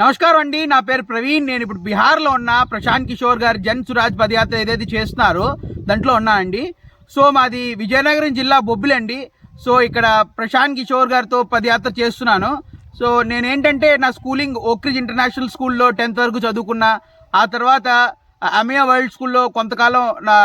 నమస్కారం అండి నా పేరు ప్రవీణ్. నేను ఇప్పుడు బీహార్లో ఉన్న. ప్రశాంత్ కిషోర్ గారు జన్ సురాజ్ పదయాత్ర ఏదైతే చేస్తున్నారో దాంట్లో ఉన్నా అండి. సో మాది విజయనగరం జిల్లా బొబ్బిలి అండి. సో ఇక్కడ ప్రశాంత్ కిషోర్ గారితో పదయాత్ర చేస్తున్నాను. సో నేనేంటంటే నా స్కూలింగ్ ఓక్రిజ్ ఇంటర్నేషనల్ స్కూల్లో టెన్త్ వరకు చదువుకున్నా. ఆ తర్వాత అమియా వరల్డ్ స్కూల్లో కొంతకాలం నా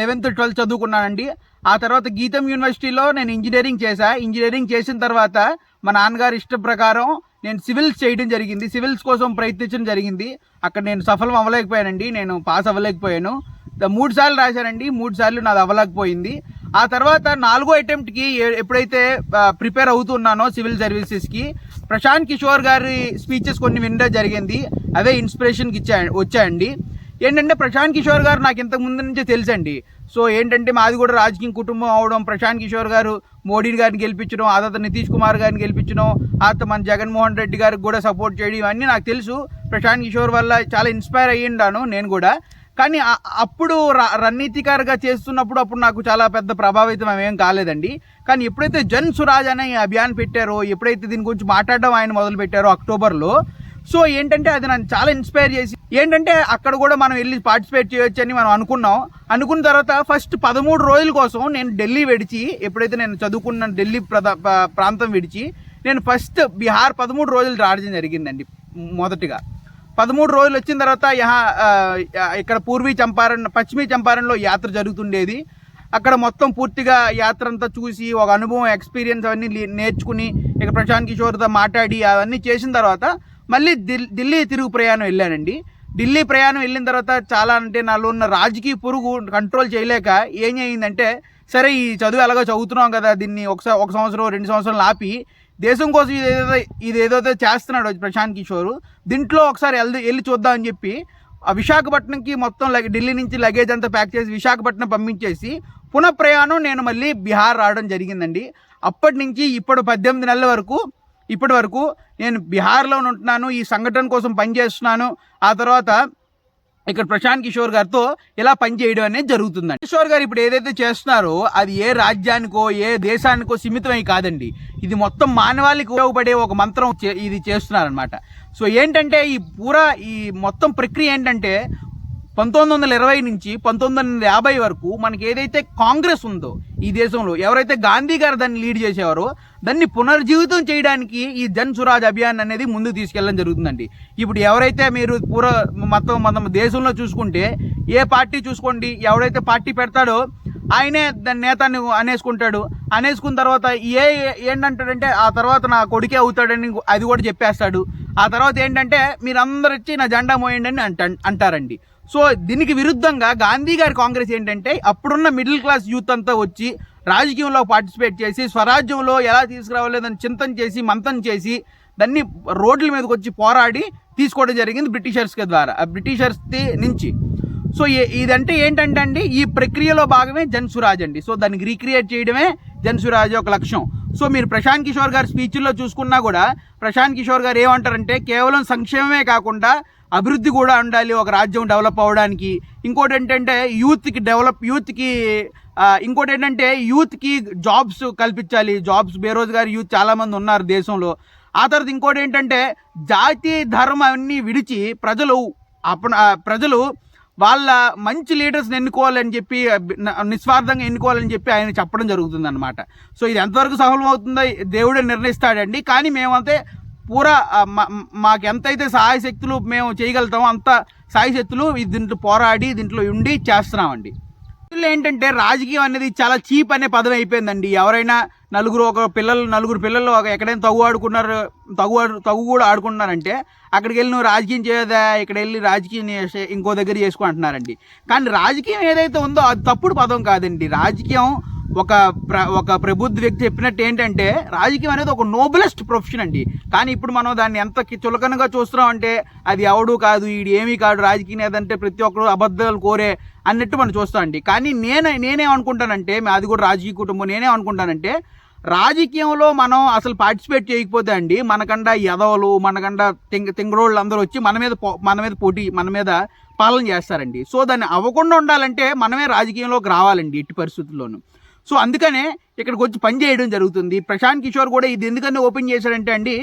లెవెన్త్ ట్వెల్త్ చదువుకున్నానండి. ఆ తర్వాత గీతం యూనివర్సిటీలో నేను ఇంజనీరింగ్ చేశా. ఇంజనీరింగ్ చేసిన తర్వాత మా నాన్నగారు ఇష్టం ప్రకారం నేను సివిల్స్ చేయడం జరిగింది. సివిల్స్ కోసం ప్రయత్నించడం జరిగింది. అక్కడ నేను సఫలం అవ్వలేకపోయానండి. నేను పాస్ అవ్వలేకపోయాను. మూడు సార్లు రాశానండి. మూడు సార్లు నాది అవ్వలేకపోయింది. ఆ తర్వాత నాలుగో అటెంప్ట్కి ఎప్పుడైతే ప్రిపేర్ అవుతున్నానో సివిల్ సర్వీసెస్కి ప్రశాంత్ కిషోర్ గారి స్పీచెస్ కొన్ని వినడం జరిగింది. అవే ఇన్స్పిరేషన్కి ఇచ్చా వచ్చాయండి. ఏంటంటే ప్రశాంత్ కిషోర్ గారు నాకు ఇంతకు ముందు నుంచే తెలుసండి. సో ఏంటంటే మాది కూడా రాజకీయ కుటుంబం అవడం ప్రశాంత్ కిషోర్ గారు మోడీ గారిని గెలిపించడం ఆ తర్వాత నితీష్ కుమార్ గారిని గెలిపించడం ఆ తర్వాత మన జగన్మోహన్ రెడ్డి గారికి కూడా సపోర్ట్ చేయడం ఇవన్నీ నాకు తెలుసు. ప్రశాంత్ కిషోర్ వల్ల చాలా ఇన్స్పైర్ అయ్యిండాను నేను కూడా. కానీ అప్పుడు ర- రణనీతికారుగా చేస్తున్నప్పుడు అప్పుడు నాకు చాలా పెద్ద ప్రభావితం ఏం కాలేదండి. కానీ ఎప్పుడైతే జన్ సురాజ్ అనే అభియాన్ పెట్టారో ఎప్పుడైతే దీని గురించి మాట్లాడడం ఆయన మొదలు పెట్టారో అక్టోబర్లో సో ఏంటంటే అది నన్ను చాలా ఇన్స్పైర్ చేసి ఏంటంటే అక్కడ కూడా మనం వెళ్ళి పార్టిసిపేట్ చేయొచ్చు అని మనం అనుకున్నాం. అనుకున్న తర్వాత ఫస్ట్ పదమూడు రోజుల కోసం నేను ఢిల్లీ విడిచి ఎప్పుడైతే నేను చదువుకున్న ఢిల్లీ ప్రదా ప్రాంతం విడిచి నేను ఫస్ట్ బీహార్ పదమూడు రోజులు రావడం జరిగిందండి మొదటిగా. పదమూడు రోజులు వచ్చిన తర్వాత యహా ఇక్కడ పూర్వీ చంపారణ్ పశ్చిమీ చంపారణ్లో యాత్ర జరుగుతుండేది. అక్కడ మొత్తం పూర్తిగా యాత్ర అంతా చూసి ఒక అనుభవం ఎక్స్పీరియన్స్ అవన్నీ నేర్చుకుని ఇక ప్రశాంత్ కిషోర్తో మాట్లాడి అవన్నీ చేసిన తర్వాత మళ్ళీ దిల్ ఢిల్లీ తిరుగు ప్రయాణం వెళ్ళానండి. ఢిల్లీ ప్రయాణం వెళ్ళిన తర్వాత చాలా అంటే నాలో ఉన్న రాజకీయ పురుగు కంట్రోల్ చేయలేక ఏం చేయిందంటే సరే ఈ చదువు ఎలాగో చదువుతున్నాం కదా దీన్ని ఒకసారి ఒక సంవత్సరం రెండు సంవత్సరాలు ఆపి దేశం కోసం ఇది ఏదో ఇది ఏదైతే చేస్తున్నాడు ప్రశాంత్ కిషోర్ దీంట్లో ఒకసారి వెళ్ళి వెళ్ళి చూద్దాం అని చెప్పి ఆ విశాఖపట్నంకి మొత్తం ఢిల్లీ నుంచి లగేజ్ అంతా ప్యాక్ చేసి విశాఖపట్నం పంపించేసి పునః ప్రయాణం నేను మళ్ళీ బీహార్ రావడం జరిగిందండి. అప్పటి నుంచి ఇప్పుడు పద్దెనిమిది నెలల వరకు ఇప్పటి వరకు నేను బీహార్లో ఉంటున్నాను ఈ సంఘటన కోసం పనిచేస్తున్నాను ఆ తర్వాత ఇక్కడ ప్రశాంత్ కిషోర్ గారితో ఇలా పనిచేయడం అనేది జరుగుతుందండి. కిషోర్ గారు ఇప్పుడు ఏదైతే చేస్తున్నారో అది ఏ రాజ్యానికో ఏ దేశానికో సీమితమై కాదండి. ఇది మొత్తం మానవాళికి ఉపయోగపడే ఒక మంత్రం చే- ఇది చేస్తున్నారనమాట సో ఏంటంటే ఈ పూరా ఈ మొత్తం ప్రక్రియ ఏంటంటే పంతొమ్మిది వందల ఇరవై నుంచి పంతొమ్మిది వందల యాభై వరకు మనకి ఏదైతే కాంగ్రెస్ ఉందో ఈ దేశంలో ఎవరైతే గాంధీ గారు దాన్ని లీడ్ చేసేవారో దాన్ని పునర్జీవితం చేయడానికి ఈ జన్ సురాజ్ అభియాన్ అనేది ముందుకు తీసుకెళ్ళడం జరుగుతుందండి. ఇప్పుడు ఎవరైతే మీరు పూర మొత్తం మన దేశంలో చూసుకుంటే ఏ పార్టీ చూసుకోండి ఎవరైతే పార్టీ పెడతాడో ఆయనే దాని నేతని అనేసుకుంటాడు. అనేసుకున్న తర్వాత ఏ ఏంటంటాడంటే ఆ తర్వాత నా కొడుకే అవుతాడని అది కూడా చెప్పేస్తాడు. ఆ తర్వాత ఏంటంటే మీరందరూ వచ్చి నా జెండా మోయండి అని అంట అంటారండి. సో దీనికి విరుద్ధంగా గాంధీ గారి కాంగ్రెస్ ఏంటంటే అప్పుడున్న మిడిల్ క్లాస్ యూత్ అంతా వచ్చి రాజకీయంలో పార్టిసిపేట్ చేసి స్వరాజ్యంలో ఎలా తీసుకురావాలేదని చింతన చేసి మంతన చేసి దాన్ని రోడ్ల మీదకి వచ్చి పోరాడి తీసుకోవడం జరిగింది బ్రిటిషర్స్కి ద్వారా ఆ బ్రిటిషర్స్ నుంచి. సో ఇదంటే ఏంటంటే అండి ఈ ప్రక్రియలో భాగమే జన్సురాజ్ అండి. సో దానికి రీక్రియేట్ చేయడమే జన్సురాజ్ ఒక లక్ష్యం. సో మీరు ప్రశాంత్ కిషోర్ గారి స్పీచ్ల్లో చూసుకున్నా కూడా ప్రశాంత్ కిషోర్ గారు ఏమంటారంటే కేవలం సంక్షేమమే కాకుండా అభివృద్ధి కూడా ఉండాలి ఒక రాజ్యం డెవలప్ అవ్వడానికి. ఇంకోటి ఏంటంటే యూత్కి డెవలప్ యూత్కి ఇంకోటి ఏంటంటే యూత్కి జాబ్స్ కల్పించాలి. జాబ్స్ బేరోజ్గారి యూత్ చాలామంది ఉన్నారు దేశంలో. ఆ తర్వాత ఇంకోటి ఏంటంటే జాతి ధర్మం అన్నీ విడిచి ప్రజలు అప్పుడు ప్రజలు వాళ్ళ మంచి లీడర్స్ని ఎన్నుకోవాలని చెప్పి నిస్వార్థంగా ఎన్నుకోవాలని చెప్పి ఆయన చెప్పడం జరుగుతుంది అనమాట సో ఇది ఎంతవరకు సఫలం అవుతుందో దేవుడే నిర్ణయిస్తాడండి. కానీ మేమంతే పూరా మా- మాకు ఎంతైతే సహాయ శక్తులు మేము చేయగలుగుతామో అంత సహాయ శక్తులు దీంట్లో పోరాడి దీంట్లో ఉండి చేస్తున్నామండి. ఏంటంటే రాజకీయం అనేది చాలా చీప్ అనే పదం అయిపోయిందండి. ఎవరైనా నలుగురు ఒక పిల్లలు నలుగురు పిల్లలు ఒక ఎక్కడైనా తగు ఆడుకున్నారు తగు ఆడు- తగు కూడా ఆడుకుంటున్నారంటే అక్కడికి వెళ్ళి నువ్వు రాజకీయం చేయదా ఇక్కడ వెళ్ళి రాజకీయం చేసే- ఇంకో దగ్గర చేసుకుంటున్నారండి కానీ రాజకీయం ఏదైతే ఉందో అది తప్పుడు పదం కాదండి. రాజకీయం ఒక ప్ర ఒక ప్రబుద్ధ వ్యక్తి చెప్పినట్టు ఏంటంటే రాజకీయం అనేది ఒక నోబెలెస్ట్ ప్రొఫెషన్ అండి. కానీ ఇప్పుడు మనం దాన్ని ఎంత చులకనగా చూస్తున్నాం అంటే అది ఎవడు కాదు వీడు ఏమీ కాదు రాజకీయ నేత అంటే ప్రతి ఒక్కరు అబద్ధాలు కోరే అన్నట్టు మనం చూస్తాం అండి. కానీ నేను నేనేమనుకుంటానంటే అది కూడా రాజకీయ కుటుంబం నేనేమనుకుంటానంటే రాజకీయంలో మనం అసలు పార్టిసిపేట్ చేయకపోతే అండి మనకండా ఎదవలు మనకండా తింగ తింగరోళ్ళు అందరూ వచ్చి మన మీద పో- మన మీద పోటీ మన మీద పాలన చేస్తారండి. సో దాన్ని అవ్వకుండా ఉండాలంటే మనమే రాజకీయంలోకి రావాలండి ఎట్టి పరిస్థితుల్లోనూ. సో అందుకనే ఇక్కడికి వచ్చి పని చేయడం జరుగుతుంది. ప్రశాంత్ కిషోర్ కూడా ఇది ఎందుకని ఓపెన్ చేశాడంటే అండి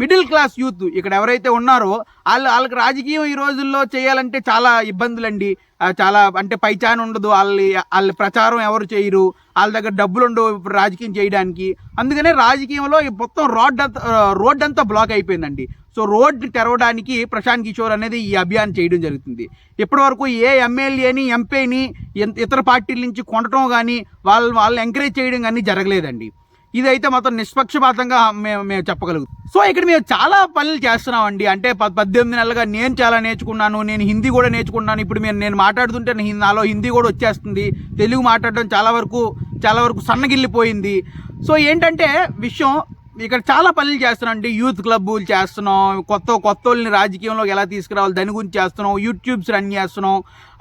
మిడిల్ క్లాస్ యూత్ ఇక్కడ ఎవరైతే ఉన్నారో వాళ్ళు వాళ్ళకి రాజకీయం ఈ రోజుల్లో చేయాలంటే చాలా ఇబ్బందులండి. అండి చాలా అంటే పైచాన్ ఉండదు వాళ్ళ వాళ్ళ ప్రచారం ఎవరు చేయరు వాళ్ళ దగ్గర డబ్బులు ఉండవు ఇప్పుడు రాజకీయం చేయడానికి. అందుకనే రాజకీయంలో ఈ మొత్తం రోడ్ అంతా రోడ్ అంతా బ్లాక్ అయిపోయిందండి. సో రోడ్డు తెరవడానికి ప్రశాంత్ కిషోర్ అనేది ఈ అభియాన్ చేయడం జరుగుతుంది. ఇప్పటి వరకు ఏ ఎమ్మెల్యేని ఎంపీని ఇతర పార్టీల నుంచి కొనటం కానీ వాళ్ళు వాళ్ళని ఎంకరేజ్ చేయడం కానీ జరగలేదండి. ఇదైతే మొత్తం నిష్పక్షపాతంగా మేము మేము చెప్పగలుగుతాం. సో ఇక్కడ మేము చాలా పనులు చేస్తున్నామండి. అంటే పద్దెనిమిది నెలలుగా నేను చాలా నేర్చుకున్నాను నేను హిందీ కూడా నేర్చుకున్నాను ఇప్పుడు నేను నేను మాట్లాడుతుంటే హిందీ- నాలో హిందీ కూడా వచ్చేస్తుంది. తెలుగు మాట్లాడడం చాలా వరకు చాలా వరకు సన్నగిల్లిపోయింది. సో ఏంటంటే విషయం ఇక్కడ చాలా పనులు చేస్తున్నాం అండి యూత్ క్లబ్బులు చేస్తున్నాం. కొత్త కొత్త వాళ్ళని రాజకీయంలోకి ఎలా తీసుకురావాలి దాని గురించి చేస్తున్నాం. యూట్యూబ్స్ రన్ చేస్తున్నాం.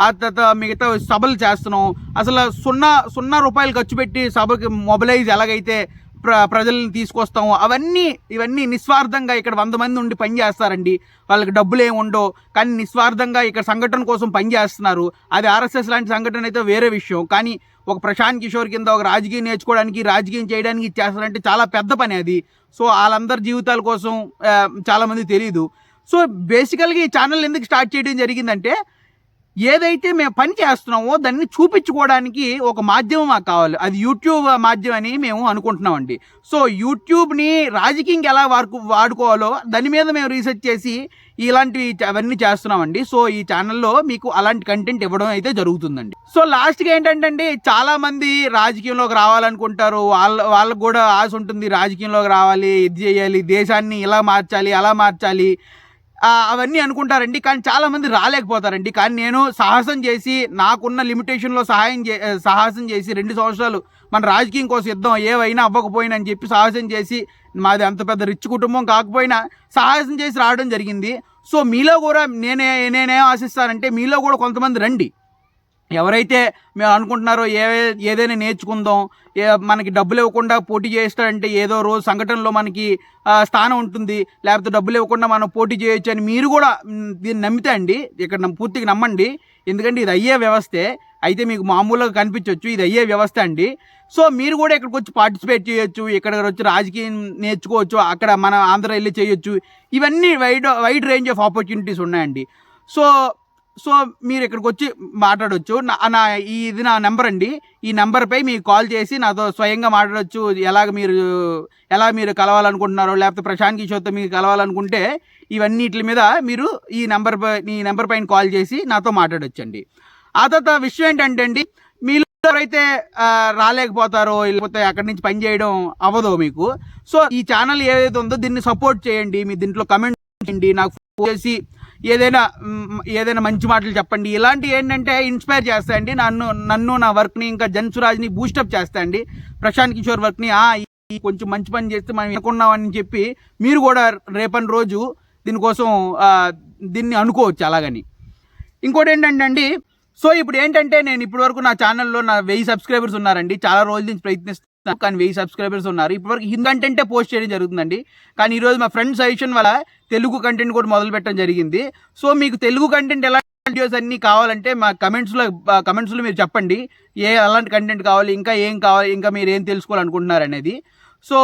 ఆ తర్వాత మిగతా సభలు చేస్తున్నాం. అసలు సున్నా సున్నా రూపాయలు ఖర్చు పెట్టి సభకి మొబిలైజ్ ఎలాగైతే ప్ర ప్రజల్ని తీసుకొస్తాము అవన్నీ ఇవన్నీ నిస్వార్థంగా ఇక్కడ వంద మంది ఉండి పనిచేస్తారండి వాళ్ళకి డబ్బులు ఏమి ఉండవు. కానీ నిస్వార్థంగా ఇక్కడ సంఘటన కోసం పనిచేస్తున్నారు అది ఆర్ఎస్ఎస్ లాంటి సంఘటన అయితే వేరే విషయం. కానీ ఒక ప్రశాంత్ కిషోర్ కింద ఒక రాజకీయం నేర్చుకోవడానికి రాజకీయం చేయడానికి చేస్తారంటే చాలా పెద్ద పని అది. సో వాళ్ళందరి జీవితాల కోసం చాలామంది తెలియదు సో బేసికల్గా ఈ ఛానల్ ఎందుకు స్టార్ట్ చేయడం జరిగిందంటే ఏదైతే మేము పని చేస్తున్నామో దాన్ని చూపించుకోవడానికి ఒక మాధ్యమం మాకు కావాలి. అది యూట్యూబ్ మాధ్యమం అని మేము అనుకుంటున్నామండి. సో యూట్యూబ్ని రాజకీయంకి ఎలా వాడుకు వాడుకోవాలో దాని మీద మేము రీసెర్చ్ చేసి ఇలాంటివి అవన్నీ చేస్తున్నామండి. సో ఈ ఛానల్లో మీకు అలాంటి కంటెంట్ ఇవ్వడం అయితే జరుగుతుందండి. సో లాస్ట్గా ఏంటంటే అండి రాజకీయంలోకి రావాలనుకుంటారు. వాళ్ళ వాళ్ళకు కూడా ఆశ ఉంటుంది రాజకీయంలోకి రావాలి ఇది చేయాలి దేశాన్ని ఇలా మార్చాలి అలా మార్చాలి. అవన్నీ అనుకుంటారండి. కానీ చాలా మంది రాలేకపోతారండి. కానీ నేను సాహసం చేసి నాకున్న లిమిటేషన్లో సహాయం చే సాహసం చేసి రెండు సంవత్సరాలు మన రాజకీయం కోసం యుద్ధం ఏవైనా అవ్వకపోయినా అని చెప్పి సాహసం చేసి మాది అంత పెద్ద రిచ్ కుటుంబం కాకపోయినా సాహసం చేసి రావడం జరిగింది. సో మీలో కూడా నేనే నేనేం ఆశిస్తానంటే మీలో కూడా కొంతమంది రండి. ఎవరైతే మేము అనుకుంటున్నారో ఏ ఏదైనా నేర్చుకుందాం ఏ మనకి డబ్బులు ఇవ్వకుండా పోటీ చేస్తాడంటే ఏదో రోజు సంఘటనలో మనకి స్థానం ఉంటుంది. లేకపోతే డబ్బులు ఇవ్వకుండా మనం పోటీ చేయొచ్చు అని మీరు కూడా దీన్ని నమ్మితే అండి ఇక్కడ పూర్తిగా నమ్మండి. ఎందుకంటే ఇది అయ్యే వ్యవస్థే. అయితే మీకు మామూలుగా కనిపించవచ్చు ఇది అయ్యే వ్యవస్థ అండి. సో మీరు కూడా ఇక్కడికి వచ్చి పార్టిసిపేట్ చేయొచ్చు ఇక్కడ వచ్చి రాజకీయం నేర్చుకోవచ్చు అక్కడ మన ఆంధ్ర వెళ్ళి చేయొచ్చు. ఇవన్నీ wide wide range of opportunities ఉన్నాయండి. సో సో మీరు ఇక్కడికి వచ్చి మాట్లాడవచ్చు నా నా ఇది నా నెంబర్ అండి ఈ నెంబర్పై మీకు కాల్ చేసి నాతో స్వయంగా మాట్లాడవచ్చు ఎలాగ మీరు ఎలా మీరు కలవాలనుకుంటున్నారో లేకపోతే ప్రశాంత్ కిషోర్తో మీరు కలవాలనుకుంటే ఇవన్నిటి మీద మీరు ఈ నెంబర్ పై ఈ నెంబర్ పైన కాల్ చేసి నాతో మాట్లాడొచ్చండి. ఆ తర్వాత విషయం ఏంటంటే అండి మీరు ఎవరైతే రాలేకపోతారో లేకపోతే అక్కడి నుంచి పని చేయడం అవ్వదో మీకు సో ఈ ఛానల్ ఏదైతే ఉందో దీన్ని సపోర్ట్ చేయండి. మీ దీంట్లో కమెంట్ చేయండి. నాకు ఫోన్ చేసి ఏదైనా ఏదైనా మంచి మాటలు చెప్పండి. ఇలాంటివి ఏంటంటే ఇన్స్పైర్ చేస్తాయండి. నన్ను నన్ను నా వర్క్ని ఇంకా జన్సురాజ్ని బూస్టప్ చేస్తాయండి. ప్రశాంత్ కిషోర్ వర్క్ని కొంచెం మంచి పని చేస్తే మనం అనుకున్నామని చెప్పి మీరు కూడా రేపటి రోజు దీనికోసం దీన్ని అనుకోవచ్చు అలాగని. ఇంకోటి ఏంటంటే అండి సో ఇప్పుడు ఏంటంటే నేను ఇప్పటివరకు నా ఛానల్లో నా వెయ్యి సబ్స్క్రైబర్స్ ఉన్నారండి. చాలా రోజుల నుంచి ప్రయత్నిస్తాను కానీ వెయ్యి సబ్స్క్రైబర్స్ ఉన్నారు. ఇప్పటివరకు హిందీ కంటెంటే పోస్ట్ చేయడం జరుగుతుందండి. కానీ ఈరోజు మా ఫ్రెండ్ సజెషన్ వల్ల తెలుగు కంటెంట్ కూడా మొదలు పెట్టడం జరిగింది. సో మీకు తెలుగు కంటెంట్ ఎలా వీడియోస్ అన్నీ కావాలంటే మా కమెంట్స్లో కమెంట్స్లో మీరు చెప్పండి. ఏ అలాంటి కంటెంట్ కావాలి ఇంకా ఏం కావాలి ఇంకా మీరు ఏం తెలుసుకోవాలనుకుంటున్నారు అనేది. సో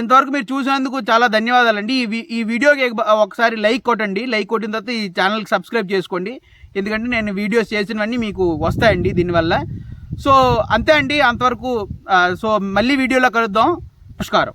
ఇంతవరకు మీరు చూసినందుకు చాలా ధన్యవాదాలండి. ఈ ఈ వీడియోకి ఒకసారి లైక్ కొట్టండి. లైక్ కొట్టిన తర్వాత ఈ ఛానల్కి సబ్స్క్రైబ్ చేసుకోండి. ఎందుకంటే నేను వీడియోస్ చేసినవన్నీ మీకు వస్తాయండి దీనివల్ల. సో అంతే అండి. అంతవరకు సో మళ్ళీ వీడియోలో కలుద్దాం. నమస్కారం.